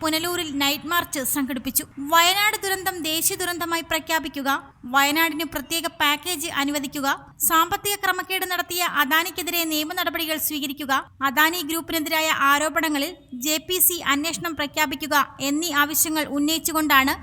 പുനലൂരിൽ night March സംഘടിപ്പിച്ചു. വയനാട് ദുരന്തം ദേശീയ ദുരന്തമായി പ്രഖ്യാപിക്കുക വയനാടിന് പ്രത്യേക പാക്കേജ് അനുവദിക്കുക സാമ്പത്തിക ക്രമക്കേട് നടത്തിയ അദാനിക്കെതിരെ നിയമ നടപടികൾ സ്വീകരിക്കുക അദാനി ഗ്രൂപ്പിനെതിരായ ആരോപണങ്ങളിൽ ജെ അന്വേഷണം പ്രഖ്യാപിക്കുക എന്നീ ആവശ്യങ്ങൾ ഉന്നയിച്ചുകൊണ്ടാണ്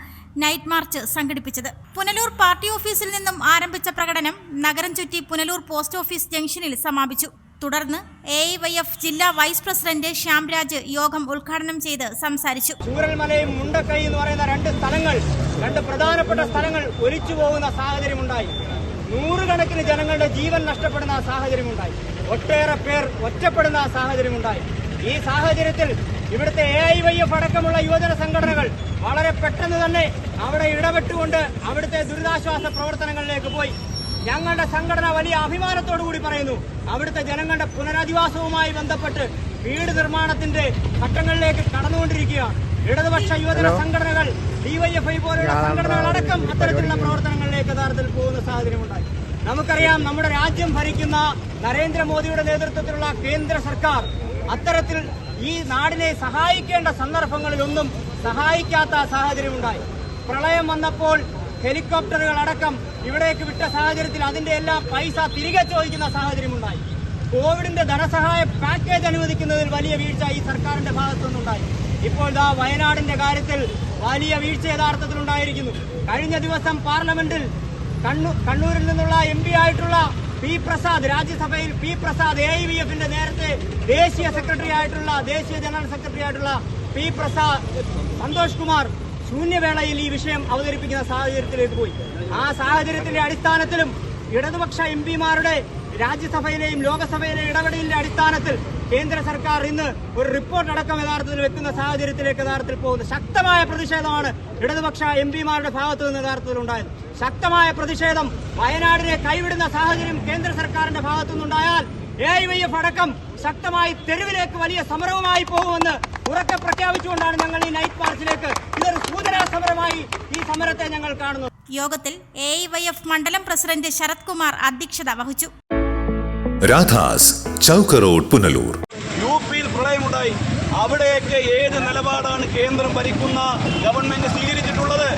നൈറ്റ് മാർച്ച് സംഘടിപ്പിച്ചത്. പുനലൂർ പാർട്ടി ഓഫീസിൽ നിന്നും ആരംഭിച്ച പ്രകടനം നഗരം ചുറ്റി പുനലൂർ പോസ്റ്റ് ഓഫീസ് ജംഗ്ഷനിൽ സമാപിച്ചു. തുടർന്ന് എ വൈ എഫ് ജില്ലാ വൈസ് പ്രസിഡന്റ് ശ്യാംരാജ് യോഗം ഉദ്ഘാടനം ചെയ്ത് സംസാരിച്ചു. ചൂരൽമലയും മുണ്ടക്കൈ എന്ന് പറയുന്ന രണ്ട് സ്ഥലങ്ങൾ രണ്ട് പ്രധാനപ്പെട്ട സ്ഥലങ്ങൾ ഒലിച്ചു പോകുന്ന സാഹചര്യമുണ്ടായി. നൂറുകണക്കിന് ജനങ്ങളുടെ ജീവൻ നഷ്ടപ്പെടുന്ന സാഹചര്യമുണ്ടായി. ഒട്ടേറെ പേർ ഒറ്റപ്പെടുന്ന സാഹചര്യമുണ്ടായി. ഈ സാഹചര്യത്തിൽ ഇവിടുത്തെ എ ഐ വൈ എഫ് അടക്കമുള്ള യുവജന സംഘടനകൾ വളരെ പെട്ടെന്ന് തന്നെ അവിടെ ഇടപെട്ടുകൊണ്ട് അവിടുത്തെ ദുരിതാശ്വാസ പ്രവർത്തനങ്ങളിലേക്ക് പോയി. ഞങ്ങളുടെ സംഘടന വലിയ അഭിമാനത്തോടു കൂടി പറയുന്നു. അവിടുത്തെ ജനങ്ങളുടെ പുനരധിവാസവുമായി ബന്ധപ്പെട്ട് വീട് നിർമ്മാണത്തിന്റെ ഘട്ടങ്ങളിലേക്ക് കടന്നുകൊണ്ടിരിക്കുകയാണ്. ഇടതുപക്ഷ യുവജന സംഘടനകൾ ഡിവൈഎഫ്ഐ പോലുള്ള സംഘടനകൾ അടക്കം അത്തരത്തിലുള്ള പ്രവർത്തനങ്ങളിലേക്ക് യഥാർത്ഥത്തിൽ പോകുന്ന സാഹചര്യമുണ്ടായി നമുക്കറിയാം നമ്മുടെ രാജ്യം ഭരിക്കുന്ന നരേന്ദ്രമോദിയുടെ നേതൃത്വത്തിലുള്ള കേന്ദ്ര സർക്കാർ അത്തരത്തിൽ ഈ നാടിനെ സഹായിക്കേണ്ട സന്ദർഭങ്ങളിലൊന്നും സഹായിക്കാത്ത സാഹചര്യമുണ്ടായി. പ്രളയം വന്നപ്പോൾ ഹെലികോപ്റ്ററുകൾ അടക്കം ഇവിടേക്ക് വിട്ട സാഹചര്യത്തിൽ അതിന്റെ എല്ലാം പൈസ തിരികെ ചോദിക്കുന്ന സാഹചര്യമുണ്ടായി. കോവിഡിന്റെ ധനസഹായ പാക്കേജ് അനുവദിക്കുന്നതിൽ വലിയ വീഴ്ച ഈ സർക്കാരിന്റെ ഭാഗത്തുനിന്നുണ്ടായി. ഇപ്പോൾ ദാ വയനാടിന്റെ കാര്യത്തിൽ വലിയ വീഴ്ച യഥാർത്ഥത്തിൽ ഉണ്ടായിരിക്കുന്നു കഴിഞ്ഞ ദിവസം പാർലമെന്റിൽ കണ്ണൂ- കണ്ണൂരിൽ നിന്നുള്ള എം ആയിട്ടുള്ള പി പ്രസാദ് രാജ്യസഭയിൽ P Prasad A I V എഫിന്റെ നേരത്തെ ദേശീയ സെക്രട്ടറി ആയിട്ടുള്ള ദേശീയ ജനറൽ സെക്രട്ടറി ആയിട്ടുള്ള പി പ്രസാദ് സന്തോഷ് കുമാർ ശൂന്യവേളയിൽ ഈ വിഷയം അവതരിപ്പിക്കുന്ന സാഹചര്യത്തിലേക്ക് പോയി. ആ സാഹചര്യത്തിന്റെ അടിസ്ഥാനത്തിലും ഇടതുപക്ഷ എം പിമാരുടെ രാജ്യസഭയിലെയും ലോകസഭയിലെയും ഇടപെടലിന്റെ അടിസ്ഥാനത്തിൽ കേന്ദ്ര സർക്കാർ ഇന്ന് ഒരു റിപ്പോർട്ട് അടക്കം യഥാർത്ഥത്തിൽ വെക്കുന്ന സാഹചര്യത്തിലേക്ക് യഥാർത്ഥത്തിൽ പോകുന്നത്. ശക്തമായ പ്രതിഷേധമാണ് ഇടതുപക്ഷ എം പിമാരുടെ ഭാഗത്തു നിന്ന് യഥാർത്ഥത്തിൽ ഉണ്ടായത്. ശക്തമായ പ്രതിഷേധം വയനാടിനെ കൈവിടുന്ന സാഹചര്യം കേന്ദ്ര സർക്കാരിന്റെ ഭാഗത്തുനിന്നുണ്ടായാൽ എ ഐ വൈ എഫ് അടക്കം ശക്തമായി തെരുവിലേക്ക് വലിയ സമരവുമായി പോകുമെന്ന് ഉറക്കെ പ്രഖ്യാപിച്ചുകൊണ്ടാണ് ഞങ്ങൾ ഈ നൈറ്റ് മാർച്ചിലേക്ക് ഇതൊരു സൂചനാ സമരമായി ഈ സമരത്തെ ഞങ്ങൾ കാണുന്നു യോഗത്തിൽ എ വൈ എഫ് മണ്ഡലം പ്രസിഡന്റ് ശരത് കുമാർ അധ്യക്ഷത വഹിച്ചു. രാധാസ് ചൗക്ക് റോഡ് പുനലൂർ. യു പിയിൽ പ്രളയമുണ്ടായി. അവിടെയൊക്കെ ഏത് നിലപാടാണ് കേന്ദ്രം ഭരിക്കുന്ന ഗവൺമെന്റ് സ്വീകരിച്ചിട്ടുള്ളത്?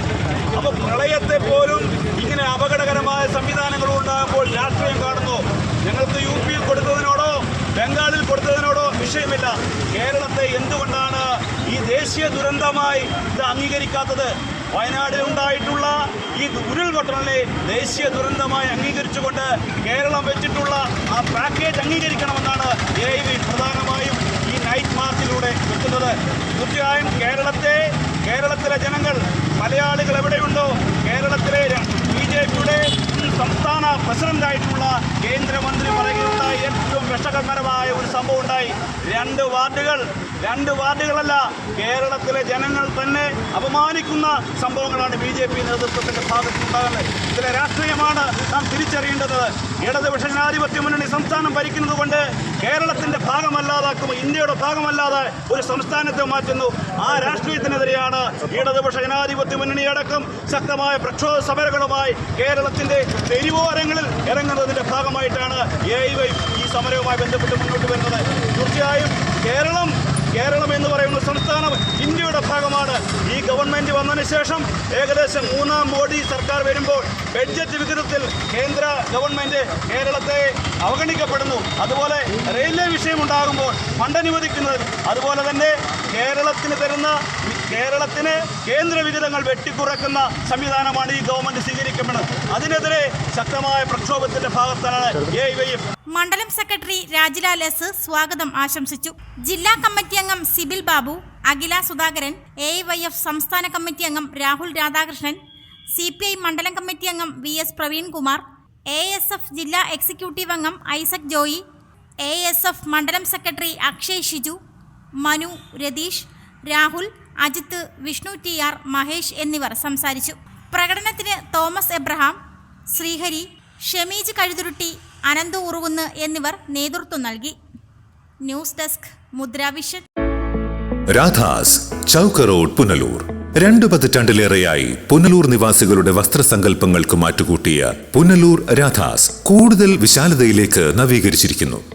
അപ്പൊ പ്രളയത്തെ പോലും ഇങ്ങനെ അപകടകരമായ സംവിധാനങ്ങൾ ഉണ്ടാകുമ്പോൾ രാഷ്ട്രീയം കാണുന്നു. ഞങ്ങൾക്ക് യു പിയിൽ കൊടുത്തതിനോടോ ബംഗാളിൽ വിഷയമില്ല കേരളത്തെ എന്തുകൊണ്ടാണ് ഈ ദേശീയ ദുരന്തമായി ഇത് അംഗീകരിക്കാത്തത്? വയനാട്ടിൽ ഉണ്ടായിട്ടുള്ള ഈ ഉരുൾപൊട്ടലിനെ ദേശീയ ദുരന്തമായി അംഗീകരിച്ചുകൊണ്ട് കേരളം വെച്ചിട്ടുള്ള ആ പാക്കേജ് അംഗീകരിക്കണമെന്നാണ് എ വി പ്രധാനമായും ഈ നൈറ്റ് മാർച്ചിലൂടെ വെക്കുന്നത്. തീർച്ചയായും കേരളത്തെ കേരളത്തിലെ ജനങ്ങൾ മലയാളികൾ എവിടെയുണ്ടോ? കേരളത്തിലെ ബി ജെ പിയുടെ സംസ്ഥാന പ്രസിഡന്റായിട്ടുള്ള കേന്ദ്രമന്ത്രി പറയുകയുണ്ടായി. ഏറ്റവും വിഷകരമായ ഒരു സംഭവം ഉണ്ടായി. രണ്ട് വാർഡുകൾ രണ്ട് വാർഡുകളല്ല കേരളത്തിലെ ജനങ്ങൾ തന്നെ അപമാനിക്കുന്ന സംഭവങ്ങളാണ് ബി ജെ പി നേതൃത്വത്തിന്റെ ഭാഗത്തുണ്ടാകുന്നത് ഇതിലെ രാഷ്ട്രീയമാണ് നാം തിരിച്ചറിയേണ്ടത്. ഇടതുപക്ഷ ജനാധിപത്യ മുന്നണി സംസ്ഥാനം ഭരിക്കുന്നത് കൊണ്ട് കേരളത്തിന്റെ ഭാഗമല്ലാതാക്കും ഇന്ത്യയുടെ ഭാഗമല്ലാതെ ഒരു സംസ്ഥാനത്തെ മാറ്റുന്നു. ആ രാഷ്ട്രീയത്തിനെതിരെയാണ് ഇടതുപക്ഷ ജനാധിപത്യ മുന്നണി അടക്കം ശക്തമായ പ്രക്ഷോഭ സമരങ്ങളുമായി കേരളത്തിന്റെ തെരുവോരങ്ങളിൽ ഇറങ്ങുന്നതിന്റെ ഭാഗമായിട്ടാണ് എ ഐ വൈ ഈ സമരവുമായി ബന്ധപ്പെട്ട് മുന്നോട്ട് വരുന്നത്. തീർച്ചയായും കേരളം കേരളം എന്ന് പറയുന്ന സംസ്ഥാനം ഇന്ത്യയുടെ ഭാഗമാണ്. ഈ ഗവൺമെന്റ് വന്നതിന് ശേഷം ഏകദേശം മൂന്നാം മോഡി സർക്കാർ വരുമ്പോൾ ബഡ്ജറ്റ് വിഹിതത്തിൽ കേന്ദ്ര ഗവൺമെന്റ് കേരളത്തെ അവഗണിക്കപ്പെടുന്നു. അതുപോലെ റെയിൽവേ വിഷയമുണ്ടാകുമ്പോൾ ഫണ്ട് അനുവദിക്കുന്നത്. അതുപോലെ തന്നെ കേരളത്തിന് തരുന്ന കേരളത്തിന് കേന്ദ്ര വിഹിതങ്ങൾ വെട്ടിക്കുറക്കുന്ന സംവിധാനമാണ് ഈ ഗവൺമെന്റ് സ്വീകരിക്കുന്നത് അതിനെതിരെ ശക്തമായ പ്രക്ഷോഭത്തിന്റെ ഭാഗത്താണ് മണ്ഡലം സെക്രട്ടറി രാജിലാൽ എസ് സ്വാഗതം ആശംസിച്ചു. ജില്ലാ കമ്മിറ്റി അംഗം Sibil Babu Akhila Sudhakaran A Y F സംസ്ഥാന കമ്മിറ്റി അംഗം Rahul Radhakrishnan C P I മണ്ഡലം കമ്മിറ്റി അംഗം V S Praveenkumar A S F ജില്ലാ എക്സിക്യൂട്ടീവ് അംഗം Isaac Joy A S F മണ്ഡലം secretary Akshay Shiju Manu Ratheesh Rahul Ajith Vishnu T R Mahesh എന്നിവർ സംസാരിച്ചു. പ്രകടനത്തിന് തോമസ് എബ്രഹാം ശ്രീഹരി ഷമീജ് കഴുതുരുട്ടി അനന്തു ഉറുകുന്ന് എന്നിവർ നേതൃത്വം നൽകി. News desk Mudra vision Radhas Chowk road Punalur. രണ്ടു പതിറ്റാണ്ടിലേറെയായി പുനലൂർ നിവാസികളുടെ വസ്ത്രസങ്കല്പങ്ങൾക്ക് മാറ്റുകൂട്ടിയ പുനലൂർ രാധാസ് കൂടുതൽ വിശാലതയിലേക്ക് നവീകരിച്ചിരിക്കുന്നു.